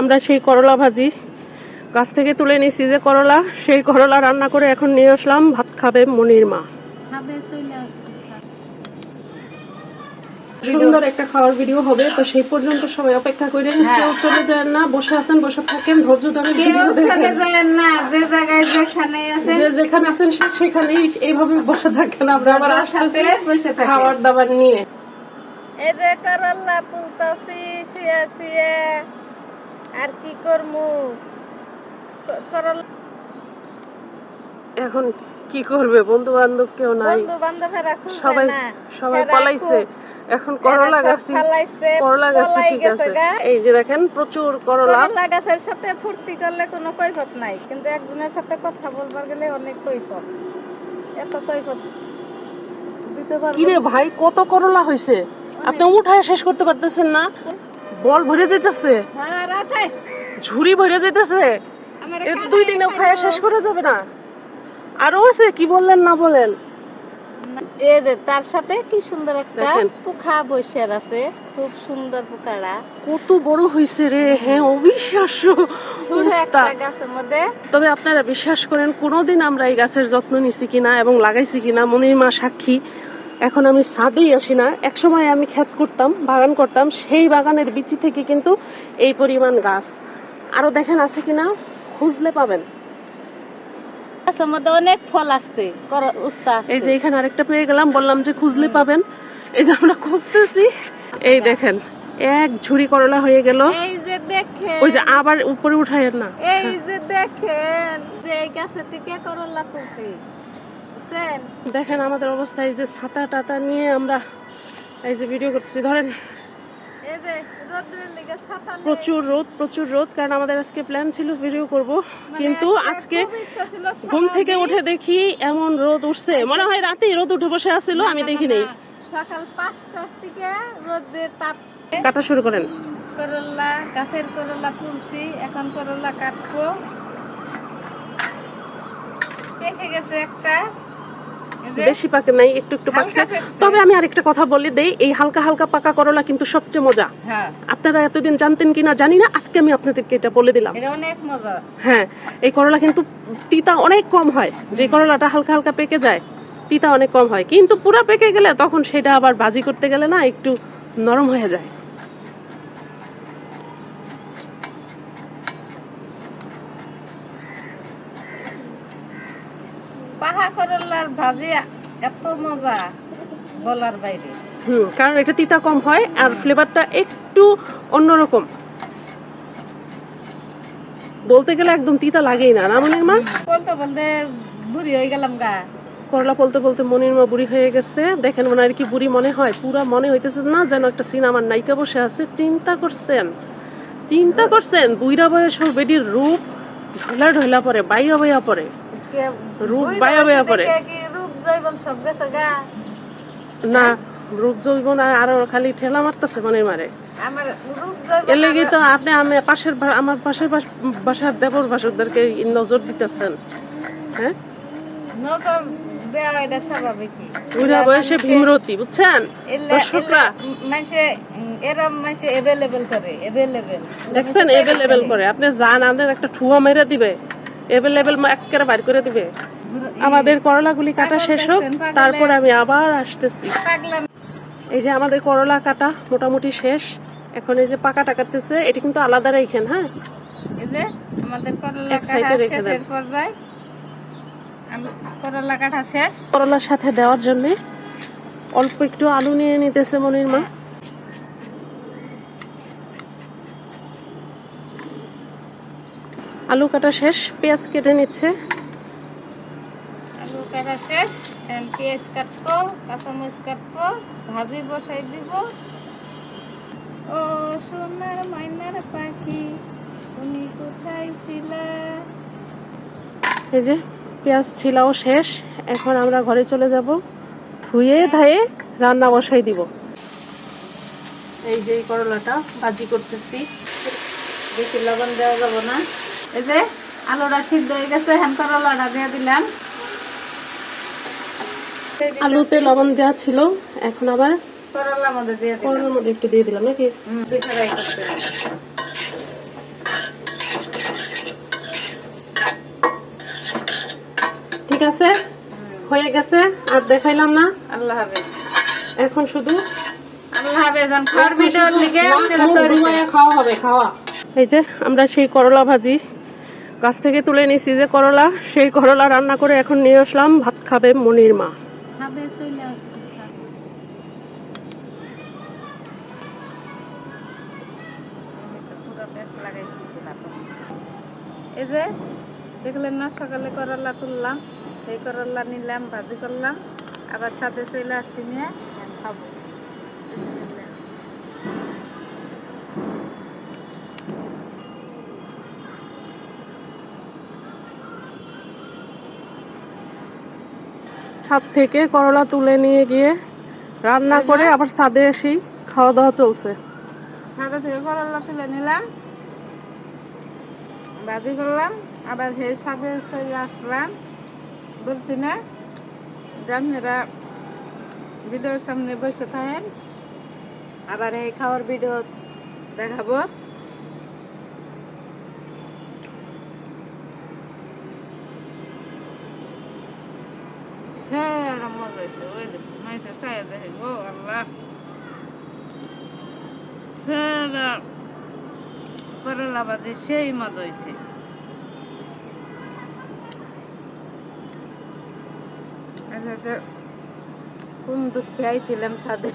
আমরা সেই করলা ভাজি গাছ থেকে তুলে নিয়েছি যে করলা সেই করলা রান্না করে এখন নিয়ে আসলাম ভাত খাবে মনির মা। সুন্দর একটা খাওয়ার ভিডিও হবে তো সেই পর্যন্ত সবাই অপেক্ষা করেন কেউ চলে যান না বসে আছেন বসে থাকেন ধৈর্য ধরে ভিডিও দেখেন। না যে জায়গায় যেখানে আছে যে যেখানে আছেন সে- সেখানেই এইভাবে বসে থাকেন আমরা আবার আসতেছি খাবার দাবার নিয়ে। এই যে করল্লা তুলতাছি শুয়ে শুয়ে। আর কি করমু? ক- এখন কি করবে? বন্ধু বান্ধব কেউ নাই। বন্ধু বান্ধবেরা সবাই সবাই পলাইছে। এখন করলা গাছি করলা গাছি ঠিক আছে। এই যে দেখেন প্রচুর করলা। করলা গাছের সাথে ফুর্তি করলে কোনো কৈফত নাই। কিন্তু একজনের সাথে কথা বলবার গেলে অনেক কৈফত। এত কৈফত দিতে পারব কিরে ভাই কত করলা হয়েছে আপনি উঠায় শেষ করতে পারতেছেন না? বল ভরে যেতেছে হ্যাঁ ঝুড়ি ভরে যেতেছে দুই দিনে খায়া শেষ করা যাবে না। আরও আছে কি বললেন না বলেন? তার সাথে কি সুন্দর একটা। পোকা বসে আছে। খুব সুন্দর পোকাটা কত বড় হয়েছে রে হ্যাঁ অবিশ্বাস্য তবে আপনারা বিশ্বাস করেন কোনোদিন আমরা এই গাছের যত্ন নিছি কিনা এবং লাগাইছি কিনা মনির মা সাক্ষী। এখন আমি ছাদেই আসি না। একসময় আমি ক্ষেত করতাম বাগান করতাম সেই বাগানের বিচি থেকে কিন্তু এই পরিমাণ গাছ। আরও দেখেন আছে কিনা? খুঁজলে পাবেন। গাছের মধ্যে অনেক ফল আসছে। এই যে এখানে আরেকটা পেয়ে গেলাম বললাম যে খুঁজলে পাবেন। এই যে আমরা খুঁজতেছি এই দেখেন এক ঝুড়ি করলা হয়ে গেল। এই যে দেখেন। ওই যে আবার উপরে উঠাইয়েন না। এই যে দেখেন যে গাছের থেকে করলা তুলছি। বুঝছেন দেখেন আমাদের অবস্থা এই যে ছাতা টাতা নিয়ে আমরা এই যে ভিডিও করতেছি। ধরেন প্রচুর রোদ প্রচুর রোদ কারণ আমাদের আজকে প্ল্যান ছিল ভিডিও করব। মানে কিন্তু আজকে ঘুম থেকে উঠে দেখি এমন রোদ উঠছে। মনে হয় রাতেই রোদ উঠে বসে আছিল আমি দেখি নেই। সকাল পাঁচটার থেকে রোদের তাপ কাটা শুরু করেন। করলা গাছের করলা তুলছি এখন করলা কাটবো। পেকে গেছে একটা। বেশি পাকে নাই একটু একটু পাকছে। তবে আমি আরেকটা কথা বলি দেই এই হালকা হালকা পাকা করলা কিন্তু সবচেয়ে মজা। হ্যাঁ। আপনারা এতদিন জানতেন কিনা জানি না আজকে আমি আপনাদেরকে এটা বলে দিলাম। এটা অনেক মজা। হ্যাঁ এই করলা কিন্তু তিতা অনেক কম হয়। যে করলাটা হালকা হালকা পেকে যায় তিতা অনেক কম হয়। কিন্তু পুরো পেকে গেলে তখন সেটা আবার ভাজি করতে গেলে না একটু নরম হয়ে যায়। পাহা করলার ভাজি এত মজা বলার বাইরে। হুম কারণ এটা তিতা কম হয় আর ফ্লেভারটা একটু অন্যরকম। বলতে গেলে একদম তিতা লাগেই না না মনির মা? বলতে বলতে বুড়ি হয়ে গেলাম গা। করলা বলতে বলতে মনির মা বুড়ি হয়ে গেছে। দেখেন ওনার কি বুড়ি মনে হয়? পুরা মনে হইতেছে না যেন একটা সিনেমার নায়িকা বসে আছে। চিন্তা করছেন চিন্তা করছেন বুইরা বয়সের বেডির রূপ ঢোলা ঢোলা পরে বাইয়া বাইয়া পরে। কে- রূপ বায়া বায়া বয়সে কি রূপ জৈবন সব গেছে গা না রূপ জৈব না খালি ঠেলা মারতেছে মনে মারে। আমার রূপ জৈবন এর লেগেই তো আপনি আমি পাশের আমার পাশের বাসার দেবর বাসরদেরকে নজর দিতেছেন। হ্যাঁ? নজর দেওয়া এটা স্বাভাবিকই বুড়া বয়সে ভীমরতি বুঝছেন? দর্শকরা এলে মাইসে উম, এরম করে এভেলেবেল দেখছেন করে। আপনি জান আমাদের একটা ঠুয়া মেরে দিবে। এভেলেবেল একেবারে বাইর করে দিবে। আমাদের করলাগুলি কাটা শেষ হোক তারপর আমি আবার আসতেছি। এই যে আমাদের করলা কাটা মোটামুটি শেষ এখন এই যে পাকাটা কাটতেছে এটা কিন্তু আলাদা রেখেন হ্যাঁ? এই যে আমাদের করলা কাটা শেষের পর্যায়ে করলা কাটা শেষ। করলার সাথে দেওয়ার জন্য অল্প একটু আলু নিয়ে নিতেছে মনির মা। আলু কাটা শেষ পেঁয়াজ কেটে নিচ্ছে। আলু কাটা শেষ পেঁয়াজ কাটবো কাঁচামরিচ কাটবো ভাজি বসাই দিব। ও সোনার মাইনার পাখি তুমি কোথায় ছিলা? এই যে পেঁয়াজ ছিলাও শেষ এখন আমরা ঘরে চলে যাব। ধুয়ে ধায়ে রান্না বসাই দিব। এই যে করলাটা ভাজি করতেছি। বেশি লবণ দেওয়া যাব না? এই যে আলুটা সিদ্ধ হয়ে গেছে হ্যান করলাটা দিয়ে দিলাম। আলুতে লবণ দেওয়া ছিল এখন আবার ঠিক আছে? হয়ে গেছে আর দেখাইলাম না। আল্লাহ এখন শুধু আল্লাহ খাওয়া হবে খাওয়া। এই যে আমরা সেই করলা ভাজি গাছ থেকে তুলে নিয়েছি যে করলা, সেই করলা রান্না করে এখন নিয়ে আসলাম, ভাত খাবে মনির মা। এই যে, দেখলেন না, সকালে করলা তুললাম সেই করলা নিলাম, ভাজি করলাম, আবার সাথে চলে আসছি নিয়ে খাব। ছাদ থেকে করলা তুলে নিয়ে গিয়ে রান্না করে আবার ছাদে এসেই খাওয়া দাওয়া চলছে। সাদা থেকে করলা তুলে নিলাম ভাজি করলাম আবার সেই সাথে চলে আসলাম। বলছি না গ্রামেরা ভিডিওর সামনে বসে থাকেন আবার এই খাওয়ার ভিডিও দেখাবো হ্যাঁ মজা হয়েছে ওই যে মাইসে চাইয়া দেখে ও আল্লাহ সেরা করলা বাদে সেই মজা হয়েছে কোন দুঃখে আইছিলাম সাথে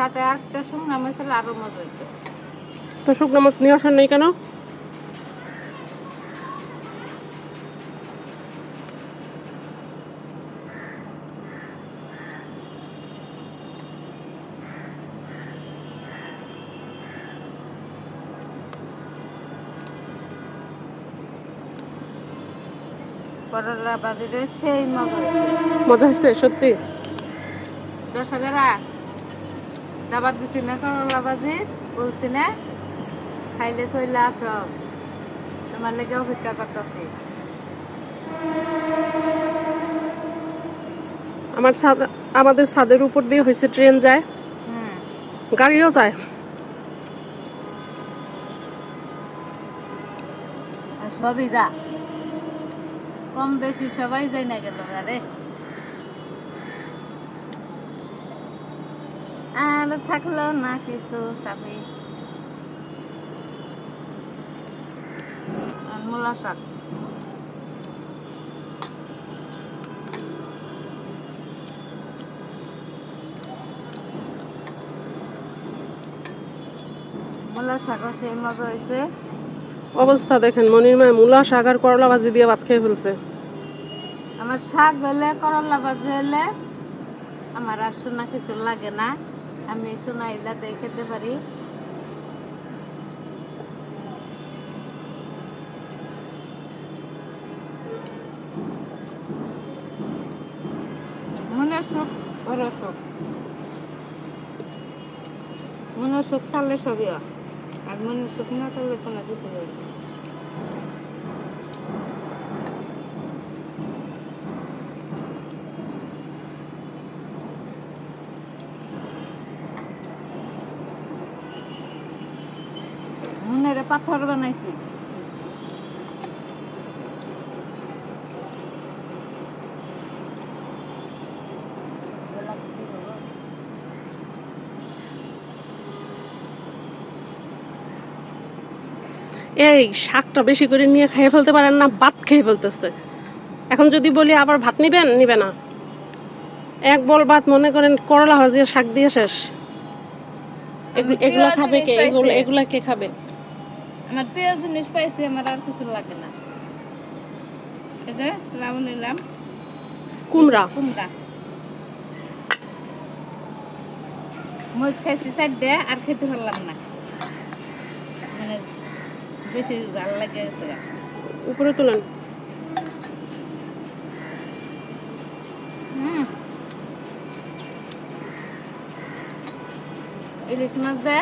সাথে আটটা শুকনা মশলা আরও মজা হইতো। তো শুকনো মাছ নিয়ে আসার নেই কেন? করলা বাজিতে সেই মজা মজা হচ্ছে সত্যি? দর্শকেরা দাবার দিছি না করলা বাজি বলছি না খাইলে চলে আসো। তোমার লেগে অপেক্ষা করতেছি। আমার ছাদ আমাদের ছাদের উপর দিয়ে হয়েছে ট্রেন যায়। গাড়িও যায়। সবই যা। কম বেশি সবাই যাই না গেল আরে আর থাকল না কিছু সাবি মূলা শাক মূলা শাকও সেই মজা হয়েছে অবস্থা দেখেন মনির মায় মূলা শাক আর করলা ভাজি দিয়ে ভাত খেয়ে ফেলছে। আমার শাক হলে করলা ভাজি হলে আমার আর সোনা কিছু লাগে না। আমি সোনা ইলাতে খেতে পারি। মনে সুখ বড় সুখ মনে সুখ থাকলে সবই আর মনে সুখ না থাকলে কোনো কিছু হবে মনের বানাইছি। এই শাকটা বেশি করে নিয়ে খেয়ে ফেলতে পারেন না ভাত খেয়ে ফেলতেছে। এখন যদি বলি আবার ভাত নিবেন? নিবে না। এক বল ভাত মনে করেন করলা ভাজি আর শাক দিয়ে শেষ। এগুলা খাবে কে? এগুলো এগুলা কে খাবে? আমার প্রিয় জিনিস পাইছি আমার আর কিছু লাগে না। এই যে লাউ নিলাম। কুমড়া? কুমড়া। মরিচ খাইছি সাইড দে আর খেতে পারলাম না। মানে বেশি জাল লাগে গেছে। উপরে তুলেন। ইলিশ মাছ দে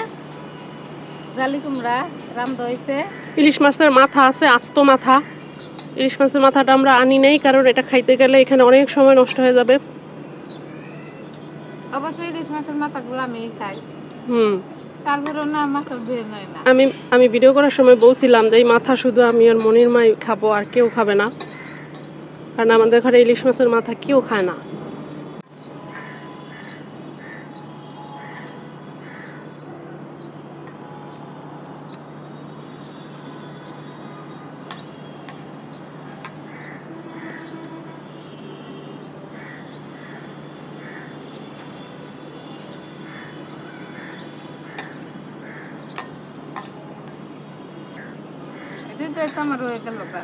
জালি কুমড়া। রান্ধ হয়েছে ইলিশ মাছের মাথা আছে আস্ত মাথা। ইলিশ মাছের মাথাটা আমরা আনি নেই কারণ এটা খাইতে গেলে এখানে অনেক সময় নষ্ট হয়ে যাবে। অবশ্যই ইলিশ মাছের মাথাগুলো আমি খাই। হুম। আমি আমি ভিডিও করার সময় বলছিলাম যে এই মাথা শুধু আমি আর মনির মাই খাব আর কেউ খাবে না। কারণ আমাদের ঘরে ইলিশ মাছের মাথা কেউ খায় না। তো একটা আমার হয়ে গেল গা।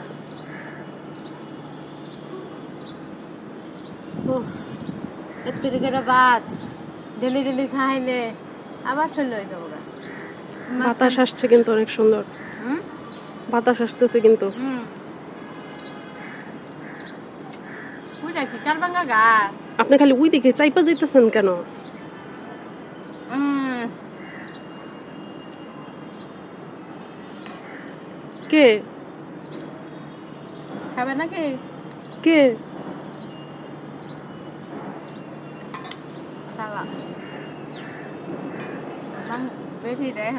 উফ, ভাত ডেলি ডেলি খাইলে আবার চলে হয়ে যাব বাতাস আসছে কিন্তু অনেক সুন্দর। হুম? বাতাস আসতেছে কিন্তু। আপনি খালি ওই দিকে চাইপা যাইতেছেন কেন হুম। কে? খাবে নাকি কে?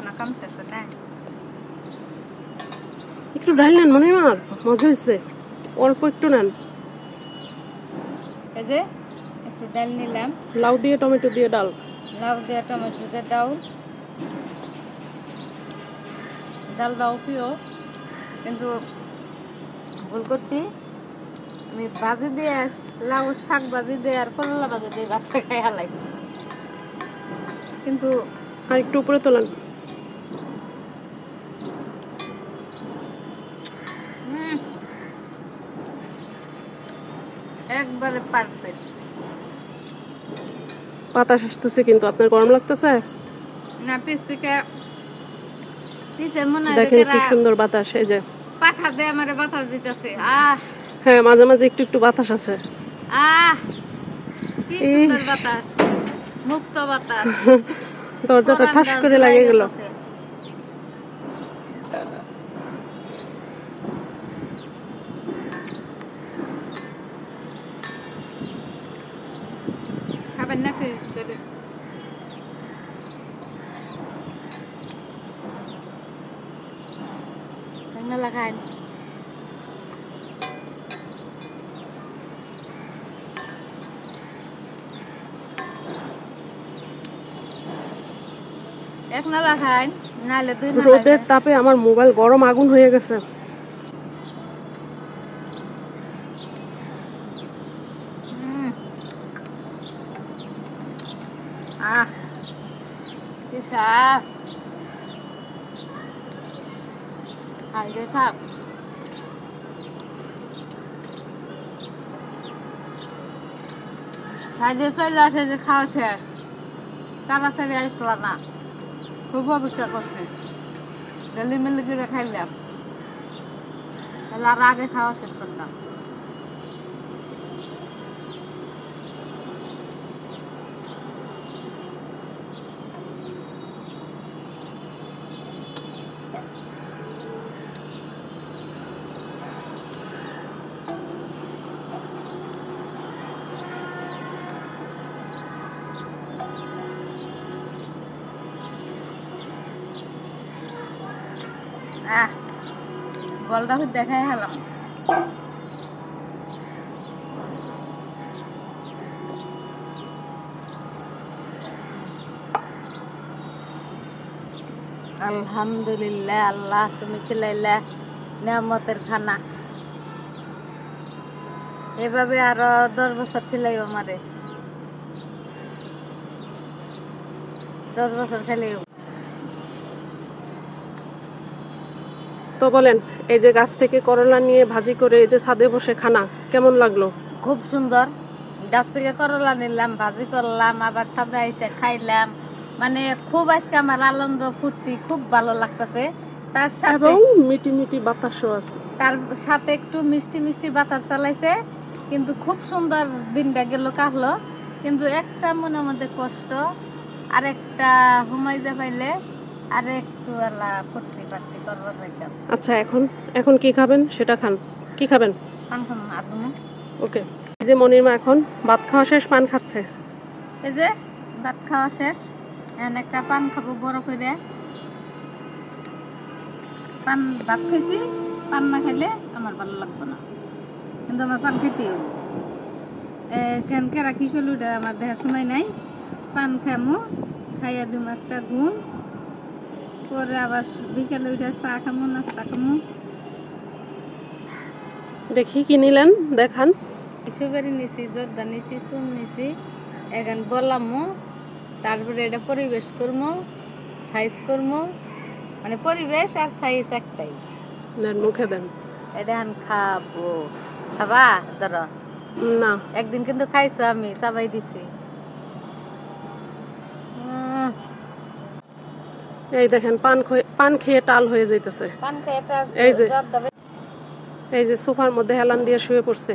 না কাম শেষ একটু ডাল নেন মনে মার মজা হয়েছে অল্প একটু নেন। এই যে একটু ডাল নিলাম। লাউ দিয়ে টমেটো দিয়ে ডাল। লাউ দিয়ে টমেটো দিয়ে ডাল। ডাল দাও প্রিয় কিন্তু ভুল করছি। আমি ভাজি দিয়ে লাউ শাক বাজি দিয়ে আর করলা ভাজি দিয়ে ভাতটা খাই হালাই। কিন্তু আর একটু উপরে তোলেন। উম, একবারে পারফেক্ট বাতাস আসতেছে কিন্তু আপনার গরম লাগতেছে? না পিস থেকে পিসে মনে হয় দেখেন কি সুন্দর বাতাস এই যে। পাখা দিয়ে আমারে বাতাস দিতেছে। আহ। হ্যাঁ মাঝে মাঝে একটু একটু বাতাস আছে। আহ। কি সুন্দর বাতাস। মুক্ত বাতাস। দরজাটা ঠাস করে লাগে গেল। খাবেন নাকি নালা খাই নাহলে দুই নালা রোদের তাপে আমার মোবাইল গরম আগুন হয়ে গেছে। হুম। আহ কি সাপ? রে চলে আসে যে খাওয়া শেষ। তাড়াতাড়ি আসলা না। খুব অপেক্ষা করছে। ডেলি মিলি করে খাইলাম। তাহলে আর আগে খাওয়া শেষ করতাম আহ খুব দেখাই হলাম। আলহামদুলিল্লাহ, আল্লাহ, তুমি খিলাইলা নিয়ামতের খানা। এভাবে আরও দশ বছর খিলাইও আমারে। দশ বছর খেলেও তো বলেন এই যে গাছ থেকে করলা নিয়ে ভাজি করে এই যে ছাদে বসে খানা কেমন লাগল? খুব সুন্দর। গাছ থেকে করলা নিলাম ভাজি করলাম আবার ছাদে এসে খাইলাম। মানে খুব আজকে আমার আনন্দ ফুর্তি খুব ভালো লাগতেছে। তার সাথে এবং মিটি মিটি বাতাসও আছে। তার সাথে একটু মিষ্টি মিষ্টি বাতাস চালাইছে কিন্তু খুব সুন্দর দিনটা গেল কাটলো। কিন্তু একটা মনের মধ্যে কষ্ট আর একটা হুমাই যা পাইলে আর একটু আল্লাহ ফুর্তি পার্তি করবার যাইতাম আচ্ছা এখন এখন কি খাবেন? সেটা খান। কি খাবেন? পান খাম আদমু ওকে। এই যে মনির মা এখন ভাত খাওয়া শেষ পান খাচ্ছে? এই যে ভাত খাওয়া শেষ এখন একটা পান খাব বড় করে। পান ভাত খাইছি পান না খেলে আমার ভালো লাগবে না। কিন্তু আমার পান খেতে হবে। এ, কেন কেরা কি করল আমার দেখার সময় নাই। পান খামু খাইয়া দিম একটা ঘুম পরে আবার বিকেলে উঠে চা খামু নাস্তা খামু। দেখি কি নিলেন দেখান। সুপারি নিছি জর্দা নিছি চুন নিছি এখন বললামও তারপরে এটা পরিবেশ করব সাইজ করব মানে পরিবেশ আর সাইজ একটাই। দেন মুখে দেন। এটা এখন খাব। খাবা? ধরো। না। একদিন কিন্তু খাইছো আমি চাবাই দিছি। এই দেখেন পান পান খেয়ে টাল হয়ে যাইতেছে এই যে। এই যে সোফার মধ্যে হেলান দিয়ে শুয়ে পড়ছে